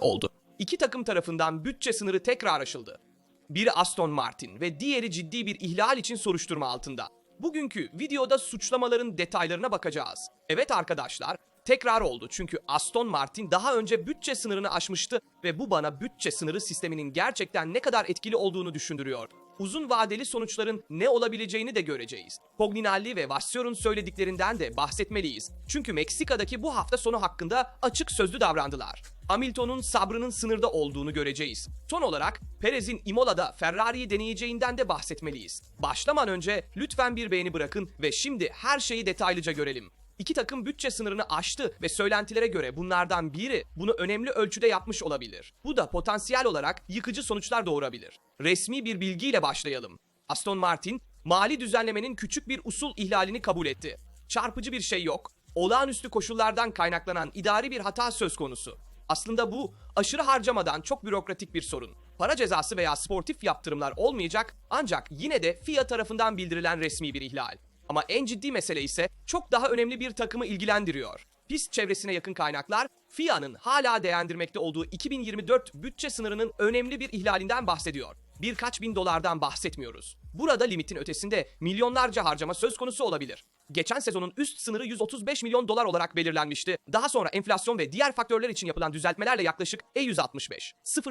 oldu. İki takım tarafından bütçe sınırı tekrar aşıldı. Biri Aston Martin ve diğeri ciddi bir ihlal için soruşturma altında. Bugünkü videoda suçlamaların detaylarına bakacağız. Evet arkadaşlar, tekrar oldu çünkü Aston Martin daha önce bütçe sınırını aşmıştı ve bu bana bütçe sınırı sisteminin gerçekten ne kadar etkili olduğunu düşündürüyor. Uzun vadeli sonuçların ne olabileceğini de göreceğiz. Pogninalli ve Vassör'un söylediklerinden de bahsetmeliyiz. Çünkü Meksika'daki bu hafta sonu hakkında açık sözlü davrandılar. Hamilton'un sabrının sınırda olduğunu göreceğiz. Son olarak Perez'in Imola'da Ferrari'yi deneyeceğinden de bahsetmeliyiz. Başlamadan önce lütfen bir beğeni bırakın ve şimdi her şeyi detaylıca görelim. İki takım bütçe sınırını aştı ve söylentilere göre bunlardan biri bunu önemli ölçüde yapmış olabilir. Bu da potansiyel olarak yıkıcı sonuçlar doğurabilir. Resmi bir bilgiyle başlayalım. Aston Martin, mali düzenlemenin küçük bir usul ihlalini kabul etti. Çarpıcı bir şey yok. Olağanüstü koşullardan kaynaklanan idari bir hata söz konusu. Aslında bu aşırı harcamadan çok bürokratik bir sorun. Para cezası veya sportif yaptırımlar olmayacak ancak yine de FIA tarafından bildirilen resmi bir ihlal. Ama en ciddi mesele ise çok daha önemli bir takımı ilgilendiriyor. Pist çevresine yakın kaynaklar FIA'nın hala değerlendirmekte olduğu 2024 bütçe sınırının önemli bir ihlalinden bahsediyor. Birkaç bin dolardan bahsetmiyoruz. Burada limitin ötesinde milyonlarca harcama söz konusu olabilir. Geçen sezonun üst sınırı 135 milyon dolar olarak belirlenmişti. Daha sonra enflasyon ve diğer faktörler için yapılan düzeltmelerle yaklaşık E E165 000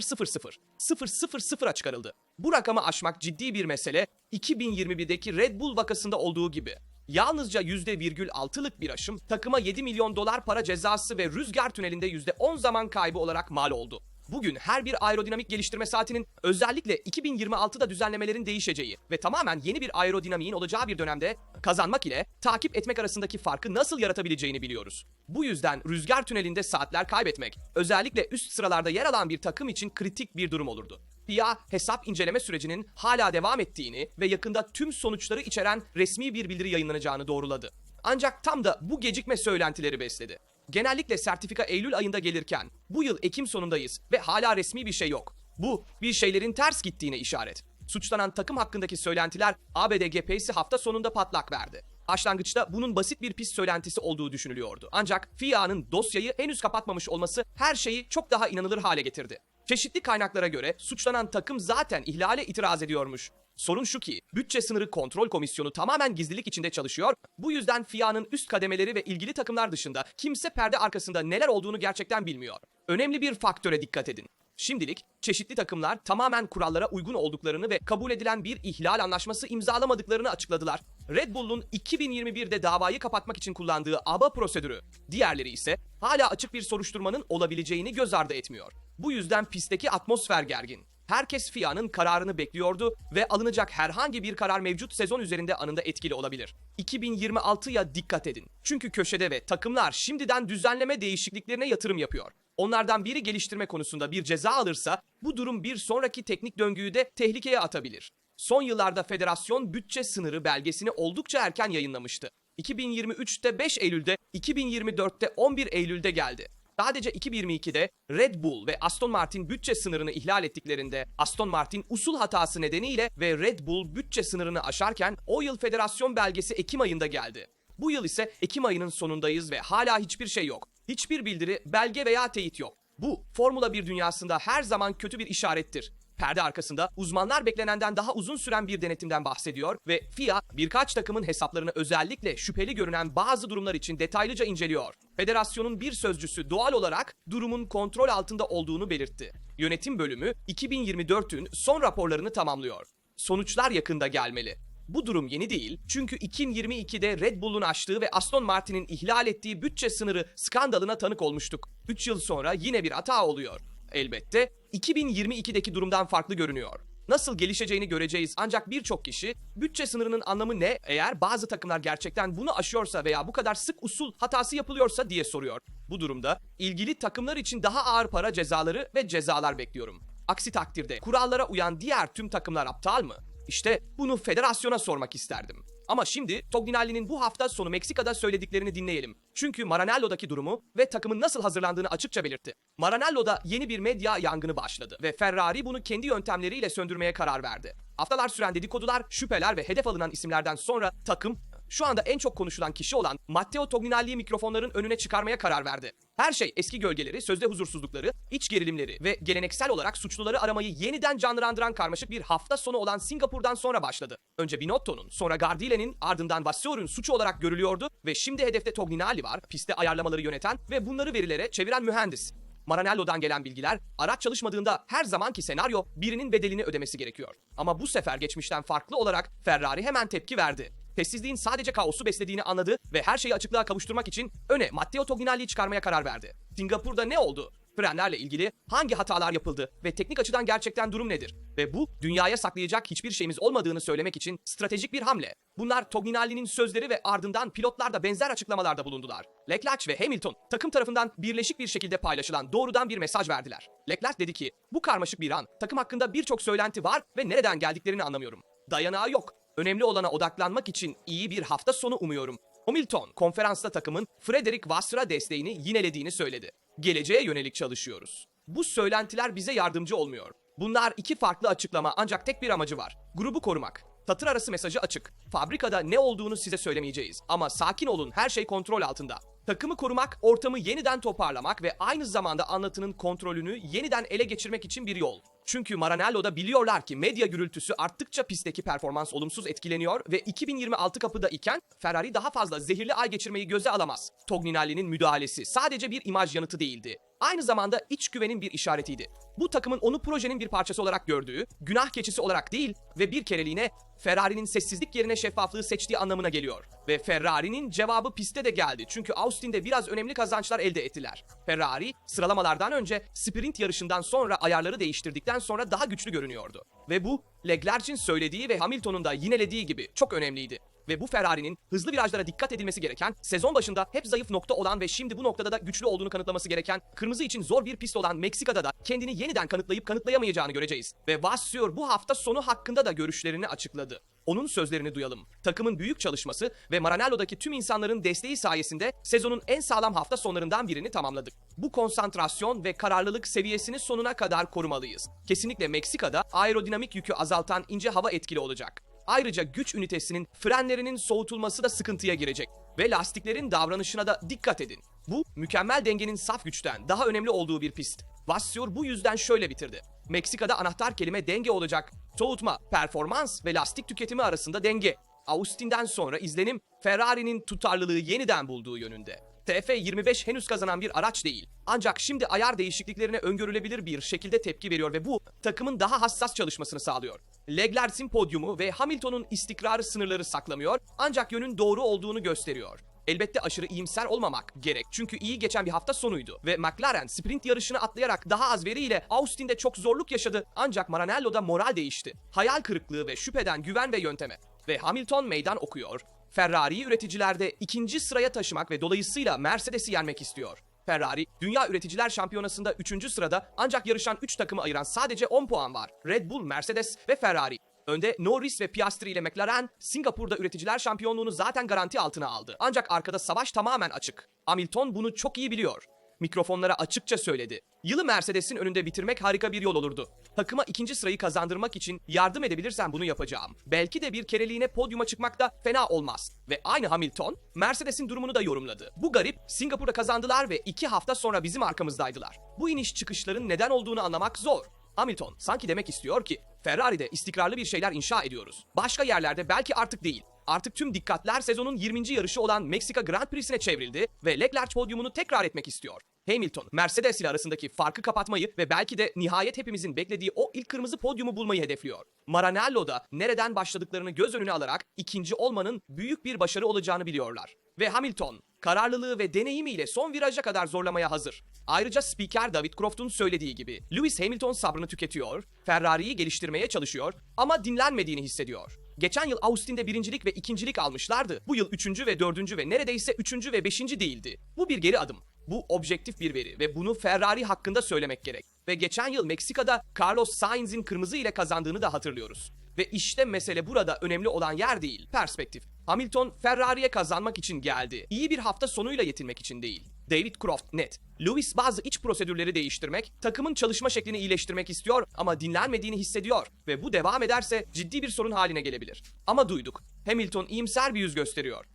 000'a çıkarıldı. Bu rakamı aşmak ciddi bir mesele 2021'deki Red Bull vakasında olduğu gibi. Yalnızca %6'lık bir aşım takıma 7 milyon dolar para cezası ve rüzgar tünelinde %10 zaman kaybı olarak mal oldu. Bugün her bir aerodinamik geliştirme saatinin özellikle 2026'da düzenlemelerin değişeceği ve tamamen yeni bir aerodinamiğin olacağı bir dönemde kazanmak ile takip etmek arasındaki farkı nasıl yaratabileceğini biliyoruz. Bu yüzden rüzgar tünelinde saatler kaybetmek özellikle üst sıralarda yer alan bir takım için kritik bir durum olurdu. FIA hesap inceleme sürecinin hala devam ettiğini ve yakında tüm sonuçları içeren resmi bir bildiri yayınlanacağını doğruladı. Ancak tam da bu gecikme söylentileri besledi. Genellikle sertifika Eylül ayında gelirken bu yıl Ekim sonundayız ve hala resmi bir şey yok. Bu bir şeylerin ters gittiğine işaret. Suçlanan takım hakkındaki söylentiler ABD GP'si hafta sonunda patlak verdi. Başlangıçta bunun basit bir pis söylentisi olduğu düşünülüyordu. Ancak FIA'nın dosyayı henüz kapatmamış olması her şeyi çok daha inanılır hale getirdi. Çeşitli kaynaklara göre suçlanan takım zaten ihlale itiraz ediyormuş. Sorun şu ki, bütçe sınırı kontrol komisyonu tamamen gizlilik içinde çalışıyor. Bu yüzden FIA'nın üst kademeleri ve ilgili takımlar dışında kimse perde arkasında neler olduğunu gerçekten bilmiyor. Önemli bir faktöre dikkat edin. Şimdilik çeşitli takımlar tamamen kurallara uygun olduklarını ve kabul edilen bir ihlal anlaşması imzalamadıklarını açıkladılar. Red Bull'un 2021'de davayı kapatmak için kullandığı ABA prosedürü, diğerleri ise hala açık bir soruşturmanın olabileceğini göz ardı etmiyor. Bu yüzden pistteki atmosfer gergin. Herkes FIA'nın kararını bekliyordu ve alınacak herhangi bir karar mevcut sezon üzerinde anında etkili olabilir. 2026'ya dikkat edin. Çünkü köşede ve takımlar şimdiden düzenleme değişikliklerine yatırım yapıyor. Onlardan biri geliştirme konusunda bir ceza alırsa bu durum bir sonraki teknik döngüyü de tehlikeye atabilir. Son yıllarda federasyon bütçe sınırı belgesini oldukça erken yayınlamıştı. 2023'te 5 Eylül'de, 2024'te 11 Eylül'de geldi. Sadece 2022'de Red Bull ve Aston Martin bütçe sınırını ihlal ettiklerinde Aston Martin usul hatası nedeniyle ve Red Bull bütçe sınırını aşarken o yıl federasyon belgesi Ekim ayında geldi. Bu yıl ise Ekim ayının sonundayız ve hala hiçbir şey yok. Hiçbir bildiri, belge veya teyit yok. Bu Formula 1 dünyasında her zaman kötü bir işarettir. Perde arkasında uzmanlar beklenenden daha uzun süren bir denetimden bahsediyor ve FIA birkaç takımın hesaplarını özellikle şüpheli görünen bazı durumlar için detaylıca inceliyor. Federasyonun bir sözcüsü doğal olarak durumun kontrol altında olduğunu belirtti. Yönetim bölümü 2024'ün son raporlarını tamamlıyor. Sonuçlar yakında gelmeli. Bu durum yeni değil çünkü 2022'de Red Bull'un aştığı ve Aston Martin'in ihlal ettiği bütçe sınırı skandalına tanık olmuştuk. 3 yıl sonra yine bir hata oluyor. Elbette 2022'deki durumdan farklı görünüyor. Nasıl gelişeceğini göreceğiz ancak birçok kişi bütçe sınırının anlamı ne eğer bazı takımlar gerçekten bunu aşıyorsa veya bu kadar sık usul hatası yapılıyorsa diye soruyor. Bu durumda ilgili takımlar için daha ağır para cezaları ve cezalar bekliyorum. Aksi takdirde kurallara uyan diğer tüm takımlar aptal mı? İşte bunu federasyona sormak isterdim. Ama şimdi Togninalli'nin bu hafta sonu Meksika'da söylediklerini dinleyelim. Çünkü Maranello'daki durumu ve takımın nasıl hazırlandığını açıkça belirtti. Maranello'da yeni bir medya yangını başladı ve Ferrari bunu kendi yöntemleriyle söndürmeye karar verdi. Haftalar süren dedikodular, şüpheler ve hedef alınan isimlerden sonra takım şu anda en çok konuşulan kişi olan Matteo Togninalli'yi mikrofonların önüne çıkarmaya karar verdi. Her şey eski gölgeleri, sözde huzursuzlukları, iç gerilimleri ve geleneksel olarak suçluları aramayı yeniden canlandıran karmaşık bir hafta sonu olan Singapur'dan sonra başladı. Önce Binotto'nun, sonra Gardile'nin, ardından Vasseurs suçu olarak görülüyordu ve şimdi hedefte Togninalli var, piste ayarlamaları yöneten ve bunları verilere çeviren mühendis. Maranello'dan gelen bilgiler, araç çalışmadığında her zamanki senaryo birinin bedelini ödemesi gerekiyor. Ama bu sefer geçmişten farklı olarak Ferrari hemen tepki verdi. Sessizliğin sadece kaosu beslediğini anladı ve her şeyi açıklığa kavuşturmak için öne Matteo Togninalli'yi çıkarmaya karar verdi. Singapur'da ne oldu? Frenlerle ilgili hangi hatalar yapıldı ve teknik açıdan gerçekten durum nedir? Ve bu dünyaya saklayacak hiçbir şeyimiz olmadığını söylemek için stratejik bir hamle. Bunlar Togninalli'nin sözleri ve ardından pilotlar da benzer açıklamalarda bulundular. Leclerc ve Hamilton takım tarafından birleşik bir şekilde paylaşılan doğrudan bir mesaj verdiler. Leclerc dedi ki, bu karmaşık bir an, takım hakkında birçok söylenti var ve nereden geldiklerini anlamıyorum. Dayanağı yok. Önemli olana odaklanmak için iyi bir hafta sonu umuyorum. Hamilton konferansta takımın Frederick Vasseur'a desteğini yinelediğini söyledi. Geleceğe yönelik çalışıyoruz. Bu söylentiler bize yardımcı olmuyor. Bunlar iki farklı açıklama ancak tek bir amacı var. Grubu korumak. Satır arası mesajı açık. Fabrikada ne olduğunu size söylemeyeceğiz. Ama sakin olun her şey kontrol altında. Takımı korumak, ortamı yeniden toparlamak ve aynı zamanda anlatının kontrolünü yeniden ele geçirmek için bir yol. Çünkü Maranello'da biliyorlar ki medya gürültüsü arttıkça pistteki performans olumsuz etkileniyor ve 2026 kapıda iken Ferrari daha fazla zehirli ay geçirmeyi göze alamaz. Togninalli'nin müdahalesi sadece bir imaj yanıtı değildi. Aynı zamanda iç güvenin bir işaretiydi. Bu takımın onu projenin bir parçası olarak gördüğü, günah keçisi olarak değil ve bir kereliğine Ferrari'nin sessizlik yerine şeffaflığı seçtiği anlamına geliyor. Ve Ferrari'nin cevabı pistte de geldi çünkü Austin'de biraz önemli kazançlar elde ettiler. Ferrari sıralamalardan önce sprint yarışından sonra ayarları değiştirdikten sonra daha güçlü görünüyordu. Ve bu Leclerc'in söylediği ve Hamilton'un da yinelediği gibi çok önemliydi. Ve bu Ferrari'nin hızlı virajlara dikkat edilmesi gereken, sezon başında hep zayıf nokta olan ve şimdi bu noktada da güçlü olduğunu kanıtlaması gereken, kırmızı için zor bir pist olan Meksika'da da kendini yeniden kanıtlayıp kanıtlayamayacağını göreceğiz. Ve Vasseur bu hafta sonu hakkında da görüşlerini açıkladı. Onun sözlerini duyalım. Takımın büyük çalışması ve Maranello'daki tüm insanların desteği sayesinde sezonun en sağlam hafta sonlarından birini tamamladık. Bu konsantrasyon ve kararlılık seviyesini sonuna kadar korumalıyız. Kesinlikle Meksika'da aerodinamik yükü azaltan ince hava etkili olacak. Ayrıca güç ünitesinin frenlerinin soğutulması da sıkıntıya girecek ve lastiklerin davranışına da dikkat edin. Bu mükemmel dengenin saf güçten daha önemli olduğu bir pist. Vasseur bu yüzden şöyle bitirdi. Meksika'da anahtar kelime denge olacak. Soğutma, performans ve lastik tüketimi arasında denge. Austin'den sonra izlenim Ferrari'nin tutarlılığı yeniden bulduğu yönünde. TF25 henüz kazanan bir araç değil. Ancak şimdi ayar değişikliklerine öngörülebilir bir şekilde tepki veriyor ve bu takımın daha hassas çalışmasını sağlıyor. Leclerc'in podyumu ve Hamilton'un istikrarı sınırları saklamıyor ancak yönün doğru olduğunu gösteriyor. Elbette aşırı iyimser olmamak gerek çünkü iyi geçen bir hafta sonuydu ve McLaren sprint yarışını atlayarak daha az veriyle Austin'de çok zorluk yaşadı ancak Maranello'da moral değişti. Hayal kırıklığı ve şüpheden güven ve yönteme ve Hamilton meydan okuyor. Ferrari'yi üreticilerde ikinci sıraya taşımak ve dolayısıyla Mercedes'i yenmek istiyor. Ferrari, Dünya Üreticiler Şampiyonası'nda 3. sırada ancak yarışan 3 takımı ayıran sadece 10 puan var. Red Bull, Mercedes ve Ferrari. Önde Norris ve Piastri ile McLaren, Singapur'da üreticiler şampiyonluğunu zaten garanti altına aldı. Ancak arkada savaş tamamen açık. Hamilton bunu çok iyi biliyor. Mikrofonlara açıkça söyledi. Yılı Mercedes'in önünde bitirmek harika bir yol olurdu. Takıma ikinci sırayı kazandırmak için yardım edebilirsen bunu yapacağım. Belki de bir kereliğine podyuma çıkmak da fena olmaz. Ve aynı Hamilton, Mercedes'in durumunu da yorumladı. Bu garip, Singapur'da kazandılar ve iki hafta sonra bizim arkamızdaydılar. Bu iniş çıkışların neden olduğunu anlamak zor. Hamilton sanki demek istiyor ki Ferrari'de istikrarlı bir şeyler inşa ediyoruz. Başka yerlerde belki artık değil. Artık tüm dikkatler sezonun 20. yarışı olan Meksika Grand Prix'sine çevrildi ve Leclerc podyumunu tekrar etmek istiyor. Hamilton, Mercedes ile arasındaki farkı kapatmayı ve belki de nihayet hepimizin beklediği o ilk kırmızı podyumu bulmayı hedefliyor. Maranello'da nereden başladıklarını göz önüne alarak ikinci olmanın büyük bir başarı olacağını biliyorlar. Ve Hamilton, kararlılığı ve deneyimiyle son viraja kadar zorlamaya hazır. Ayrıca spiker David Croft'un söylediği gibi Lewis Hamilton sabrını tüketiyor, Ferrari'yi geliştirmeye çalışıyor ama dinlenmediğini hissediyor. Geçen yıl Austin'de birincilik ve ikincilik almışlardı. Bu yıl üçüncü ve dördüncü ve neredeyse üçüncü ve beşinci değildi. Bu bir geri adım. Bu objektif bir veri ve bunu Ferrari hakkında söylemek gerek. Ve geçen yıl Meksika'da Carlos Sainz'in kırmızı ile kazandığını da hatırlıyoruz. Ve işte mesele burada önemli olan yer değil, perspektif. Hamilton Ferrari'ye kazanmak için geldi. İyi bir hafta sonuyla yetinmek için değil. David Croft net. Lewis bazı iç prosedürleri değiştirmek, takımın çalışma şeklini iyileştirmek istiyor ama dinlenmediğini hissediyor ve bu devam ederse ciddi bir sorun haline gelebilir. Ama duyduk. Hamilton iyimser bir yüz gösteriyor.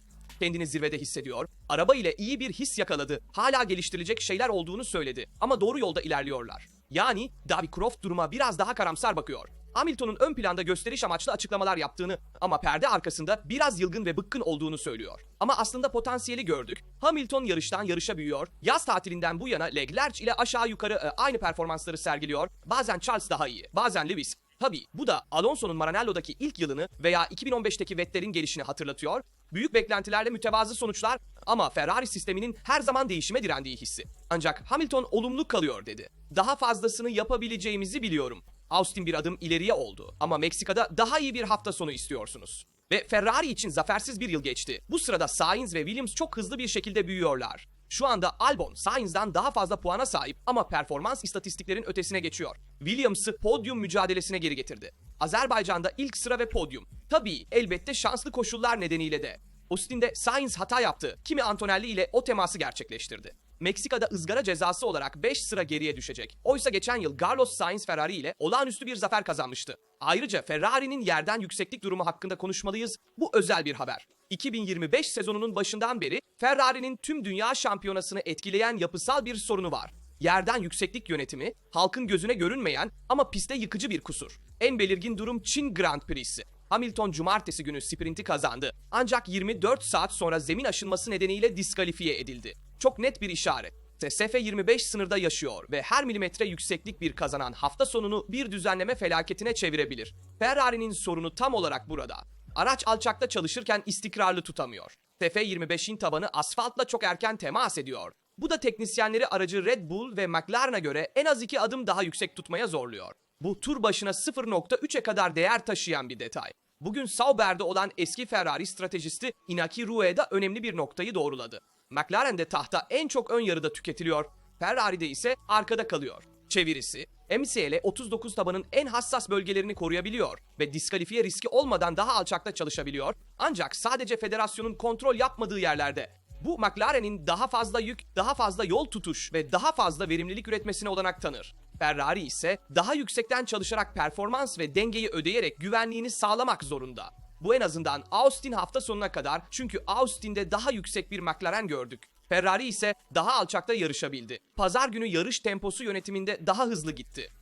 Kendini zirvede hissediyor. Araba ile iyi bir his yakaladı. Hala geliştirilecek şeyler olduğunu söyledi ama doğru yolda ilerliyorlar. Yani David Croft duruma biraz daha karamsar bakıyor. Hamilton'un ön planda gösteriş amaçlı açıklamalar yaptığını ama perde arkasında biraz yılgın ve bıkkın olduğunu söylüyor. Ama aslında potansiyeli gördük. Hamilton yarıştan yarışa büyüyor. Yaz tatilinden bu yana Leclerc ile aşağı yukarı e, aynı performansları sergiliyor. Bazen Charles daha iyi, bazen Lewis. Tabii bu da Alonso'nun Maranello'daki ilk yılını veya 2015'teki Vettel'in gelişini hatırlatıyor. Büyük beklentilerle mütevazı sonuçlar ama Ferrari sisteminin her zaman değişime direndiği hissi. Ancak Hamilton olumlu kalıyor dedi. Daha fazlasını yapabileceğimizi biliyorum. Austin bir adım ileriye oldu ama Meksika'da daha iyi bir hafta sonu istiyorsunuz. Ve Ferrari için zafersiz bir yıl geçti. Bu sırada Sainz ve Williams çok hızlı bir şekilde büyüyorlar. Şu anda Albon Sainz'dan daha fazla puana sahip ama performans istatistiklerin ötesine geçiyor. Williams'ı podyum mücadelesine geri getirdi. Azerbaycan'da ilk sıra ve podyum. Tabii elbette şanslı koşullar nedeniyle de. Austin'de Sainz hata yaptı. Kimi Antonelli ile o teması gerçekleştirdi. Meksika'da ızgara cezası olarak 5 sıra geriye düşecek. Oysa geçen yıl Carlos Sainz Ferrari ile olağanüstü bir zafer kazanmıştı. Ayrıca Ferrari'nin yerden yükseklik durumu hakkında konuşmalıyız. Bu özel bir haber. 2025 sezonunun başından beri Ferrari'nin tüm dünya şampiyonasını etkileyen yapısal bir sorunu var. Yerden yükseklik yönetimi, halkın gözüne görünmeyen ama piste yıkıcı bir kusur. En belirgin durum Çin Grand Prix'si. Hamilton cumartesi günü sprinti kazandı. Ancak 24 saat sonra zemin aşınması nedeniyle diskalifiye edildi. Çok net bir işaret. SF 25 sınırda yaşıyor ve her milimetre yükseklik bir kazanan hafta sonunu bir düzenleme felaketine çevirebilir. Ferrari'nin sorunu tam olarak burada. Araç alçakta çalışırken istikrarlı tutamıyor. SF25'in tabanı asfaltla çok erken temas ediyor. Bu da teknisyenleri aracı Red Bull ve McLaren'a göre en az iki adım daha yüksek tutmaya zorluyor. Bu tur başına 0.3'e kadar değer taşıyan bir detay. Bugün Sauber'de olan eski Ferrari stratejisti Inaki Rueda önemli bir noktayı doğruladı. McLaren'de tahta en çok ön yarıda tüketiliyor, Ferrari'de ise arkada kalıyor. Çevirisi, MCL 39 tabanın en hassas bölgelerini koruyabiliyor ve diskalifiye riski olmadan daha alçakta çalışabiliyor. Ancak sadece federasyonun kontrol yapmadığı yerlerde. Bu McLaren'in daha fazla yük, daha fazla yol tutuş ve daha fazla verimlilik üretmesine olanak tanır. Ferrari ise daha yüksekten çalışarak performans ve dengeyi ödeyerek güvenliğini sağlamak zorunda. Bu en azından Austin hafta sonuna kadar çünkü Austin'de daha yüksek bir McLaren gördük. Ferrari ise daha alçakta yarışabildi. Pazar günü yarış temposu yönetiminde daha hızlı gitti.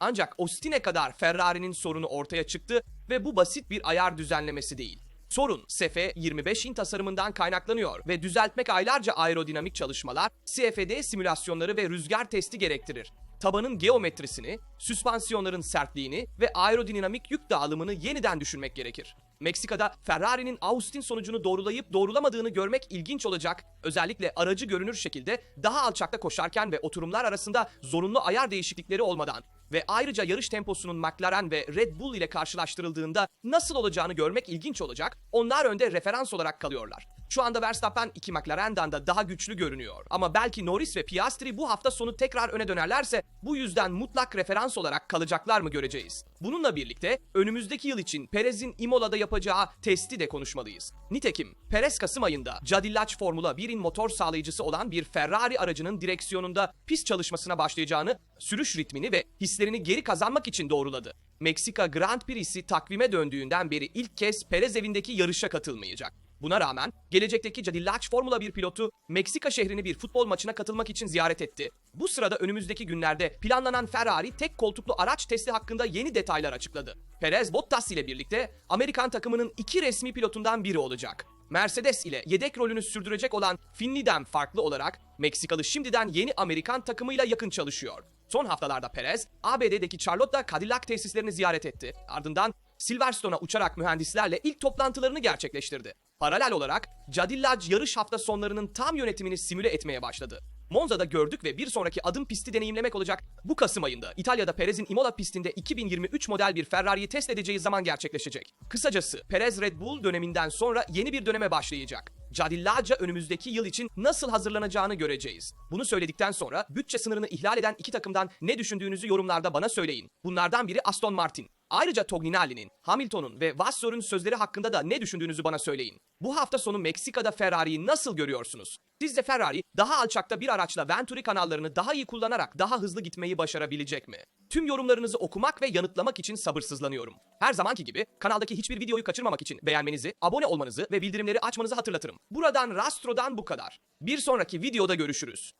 Ancak Austin'e kadar Ferrari'nin sorunu ortaya çıktı ve bu basit bir ayar düzenlemesi değil. Sorun SFE 25'in tasarımından kaynaklanıyor ve düzeltmek aylarca aerodinamik çalışmalar, CFD simülasyonları ve rüzgar testi gerektirir. Tabanın geometrisini, süspansiyonların sertliğini ve aerodinamik yük dağılımını yeniden düşünmek gerekir. Meksika'da Ferrari'nin Austin sonucunu doğrulayıp doğrulamadığını görmek ilginç olacak. Özellikle aracı görünür şekilde daha alçakta koşarken ve oturumlar arasında zorunlu ayar değişiklikleri olmadan ve ayrıca yarış temposunun McLaren ve Red Bull ile karşılaştırıldığında nasıl olacağını görmek ilginç olacak. Onlar önde referans olarak kalıyorlar. Şu anda Verstappen iki McLaren'dan da daha güçlü görünüyor. Ama belki Norris ve Piastri bu hafta sonu tekrar öne dönerlerse bu yüzden mutlak referans olarak kalacaklar mı göreceğiz. Bununla birlikte önümüzdeki yıl için Perez'in Imola'da yapacağı testi de konuşmalıyız. Nitekim Perez Kasım ayında Cadillac Formula 1'in motor sağlayıcısı olan bir Ferrari aracının direksiyonunda pist çalışmasına başlayacağını, sürüş ritmini ve hislerini geri kazanmak için doğruladı. Meksika Grand Prix'si takvime döndüğünden beri ilk kez Perez evindeki yarışa katılmayacak. Buna rağmen gelecekteki Cadillac Formula 1 pilotu Meksika şehrini bir futbol maçına katılmak için ziyaret etti. Bu sırada önümüzdeki günlerde planlanan Ferrari tek koltuklu araç testi hakkında yeni detaylar açıkladı. Perez Bottas ile birlikte Amerikan takımının iki resmi pilotundan biri olacak. Mercedes ile yedek rolünü sürdürecek olan Finli'den farklı olarak Meksikalı şimdiden yeni Amerikan takımıyla yakın çalışıyor. Son haftalarda Perez, ABD'deki Charlotte'da Cadillac tesislerini ziyaret etti. Ardından Silverstone'a uçarak mühendislerle ilk toplantılarını gerçekleştirdi. Paralel olarak Cadillac yarış hafta sonlarının tam yönetimini simüle etmeye başladı. Monza'da gördük ve bir sonraki adım pisti deneyimlemek olacak. Bu Kasım ayında İtalya'da Perez'in Imola pistinde 2023 model bir Ferrari'yi test edeceği zaman gerçekleşecek. Kısacası Perez Red Bull döneminden sonra yeni bir döneme başlayacak. Cadillaca önümüzdeki yıl için nasıl hazırlanacağını göreceğiz. Bunu söyledikten sonra bütçe sınırını ihlal eden iki takımdan ne düşündüğünüzü yorumlarda bana söyleyin. Bunlardan biri Aston Martin. Ayrıca Togninali'nin, Hamilton'un ve Vassör'ün sözleri hakkında da ne düşündüğünüzü bana söyleyin. Bu hafta sonu Meksika'da Ferrari'yi nasıl görüyorsunuz? Sizce Ferrari daha alçakta bir araçla Venturi kanallarını daha iyi kullanarak daha hızlı gitmeyi başarabilecek mi? Tüm yorumlarınızı okumak ve yanıtlamak için sabırsızlanıyorum. Her zamanki gibi kanaldaki hiçbir videoyu kaçırmamak için beğenmenizi, abone olmanızı ve bildirimleri açmanızı hatırlatırım. Buradan Rastro'dan bu kadar. Bir sonraki videoda görüşürüz.